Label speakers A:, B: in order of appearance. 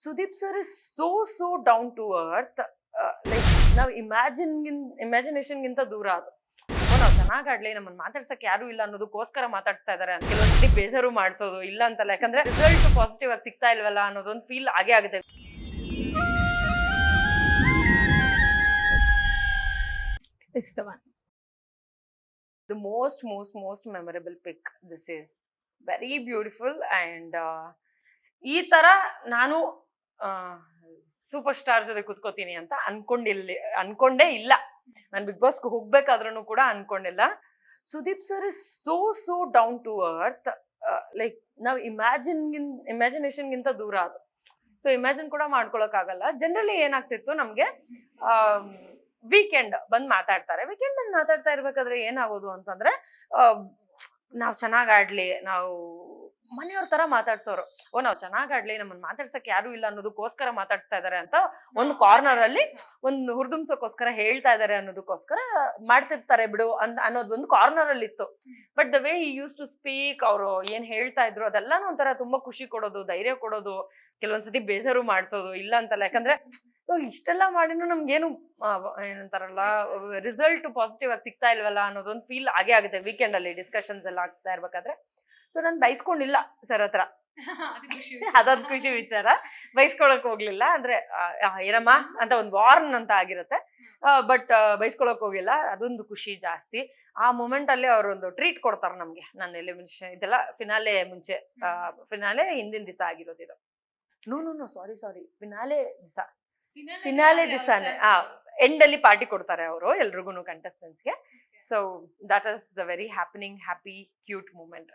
A: Sudeep sir is so so down to earth like ನಾವು imagine ಇಮ್ಯಾಜಿನೇಷನ್ಗಿಂತ ದೂರ ಅದು ನಾವು ಚೆನ್ನಾಗಿ ಆಡ್ಲಿ ನಮ್ಮನ್ನ ಮಾತಾಡ್ಸಕ್ ಯಾರು ಇಲ್ಲ ಅನ್ನೋದಕ್ಕೋಸ್ಕರ ಮಾತಾಡ್ಸ್ತಾ ಇದಾರೆ ಅಂತ ಕೆಲವೊಂದ್ಸತಿ ಬೇಜಾರು ಮಾಡಿಸೋದು ಇಲ್ಲ ಅಂತಲ್ಲ. ಯಾಕಂದ್ರೆ ರಿಸಲ್ಟ್ ಪಾಸಿಟಿವ್ ಆಗಿ ಸಿಗ್ತಾ ಇಲ್ವಲ್ಲ ಅನ್ನೋದೊಂದು ಫೀಲ್ ಆಗೇ ಆಗುತ್ತೆ. The most most most memorable pic this is very beautiful uh, ಈ ತರ ನಾನು ಸೂಪರ್ ಸ್ಟಾರ್ ಜೊತೆ ಕುತ್ಕೋತೀನಿ ಅಂತ ಅನ್ಕೊಂಡಿಲ್ಲ, ಅನ್ಕೊಂಡೇ ಇಲ್ಲ. ನಾನು ಬಿಗ್ ಬಾಸ್ಗೆ ಹೋಗ್ಬೇಕಾದ್ರೂ ಕೂಡ ಅನ್ಕೊಂಡಿಲ್ಲ. Sudeep sir is so so down to earth like ನಾವು ಇಮ್ಯಾಜಿನ್ ಇಮ್ಯಾಜಿನೇಷನ್ಗಿಂತ ದೂರ ಅದು. ಸೊ ಇಮ್ಯಾಜಿನ್ ಕೂಡ ಮಾಡ್ಕೊಳಕ್ಕಾಗಲ್ಲ. ಜನರಲಿ ಏನಾಗ್ತಿತ್ತು ನಮಗೆ ವೀಕೆಂಡ್ ಬಂದ್ ಮಾತಾಡ್ತಾರೆ. ವೀಕೆಂಡ್ ಬಂದ್ ಮಾತಾಡ್ತಾ ಇರ್ಬೇಕಾದ್ರೆ ಏನಾಗೋದು ಅಂತಂದ್ರೆ ನಾವು ಚೆನ್ನಾಗ್ ಆಡ್ಲಿ, ನಾವು ಮನೆಯವ್ರ ತರ ಮಾತಾಡ್ಸೋರು. ಓ ನಾವು ಚೆನ್ನಾಗ್ ಆಡ್ಲಿ ನಮ್ಮನ್ನ ಮಾತಾಡ್ಸಕ್ ಯಾರು ಇಲ್ಲ ಅನ್ನೋದಕ್ಕೋಸ್ಕರ ಮಾತಾಡ್ಸ್ತಾ ಇದಾರೆ ಅಂತ ಒಂದು ಕಾರ್ನರ್ ಅಲ್ಲಿ ಒಂದು ಹುರಿದುಂಬ್ಸೋಕೋಸ್ಕರ ಹೇಳ್ತಾ ಇದಾರೆ ಅನ್ನೋದಕ್ಕೋಸ್ಕರ ಮಾಡ್ತಿರ್ತಾರೆ ಬಿಡು ಅಂತ ಅನ್ನೋದು ಒಂದು ಕಾರ್ನರ್ ಅಲ್ಲಿ ಇತ್ತು but the way he use to speak ಅವರು ಏನ್ ಹೇಳ್ತಾ ಇದ್ರು ಅದೆಲ್ಲಾನು ಒಂಥರ ತುಂಬಾ ಖುಷಿ ಕೊಡೋದು ಧೈರ್ಯ ಕೊಡೋದು ಕೆಲವೊಂದ್ಸತಿ ಬೇಜಾರು ಮಾಡಿಸೋದು ಇಲ್ಲ ಅಂತಲ್ಲ. ಯಾಕಂದ್ರೆ ಇಷ್ಟೆಲ್ಲ ಮಾಡಿನೂ ನಮ್ಗೇನು ಏನಂತಾರಲ್ಲ ರಿಸಲ್ಟ್ ಪಾಸಿಟಿವ್ ಆಗಿ ಸಿಗ್ತಾ ಇಲ್ವಲ್ಲ ಅನ್ನೋದೊಂದು ಫೀಲ್ ಆಗೇ ಆಗುತ್ತೆ ವೀಕೆಂಡ್ ಅಲ್ಲಿ ಡಿಸ್ಕಷನ್ಸ್ ಎಲ್ಲ ಆಗ್ತಾ ಇರ್ಬೇಕಾದ್ರೆ. ಸೊ ನಾನು ಬೈಸ್ಕೊಂಡಿಲ್ಲ ಸರ್ ಹತ್ರ. ಅದೊಂದು ಖುಷಿ ವಿಚಾರ. ಬೈಸ್ಕೊಳಕ್ ಹೋಗ್ಲಿಲ್ಲ ಅಂದ್ರೆ ಏನಮ್ಮ ಅಂತ ಒಂದು ವಾರ್ನ್ ಅಂತ ಆಗಿರುತ್ತೆ. ಬಟ್ ಬೈಸ್ಕೊಳಕ್ ಹೋಗಿಲ್ಲ ಅದೊಂದು ಖುಷಿ ಜಾಸ್ತಿ. ಆ ಮೂಮೆಂಟ್ ಅಲ್ಲಿ ಅವರೊಂದು ಟ್ರೀಟ್ ಕೊಡ್ತಾರೆ ನಮ್ಗೆ ನನ್ನ ಎಲಿಮಿನೇಷನ್ ಇದೆಲ್ಲ ಫಿನಾಲೆ ಮುಂಚೆ ಫಿನಾಲೆ ಹಿಂದಿನ ದಿವಸ ಆಗಿರೋದಿರೋ ಇದು no no no sorry sorry finale ದಿವಸ. ಫಿನಾಲೆ ದಿಸಾನೆ ಆ ಎಂಡ್ ಅಲ್ಲಿ ಪಾರ್ಟಿ ಕೊಡ್ತಾರೆ ಅವರು ಎಲ್ರಿಗೂ ಕಂಟೆಸ್ಟೆಂಟ್ಸ್ಗೆ so that is the very happening happy cute moment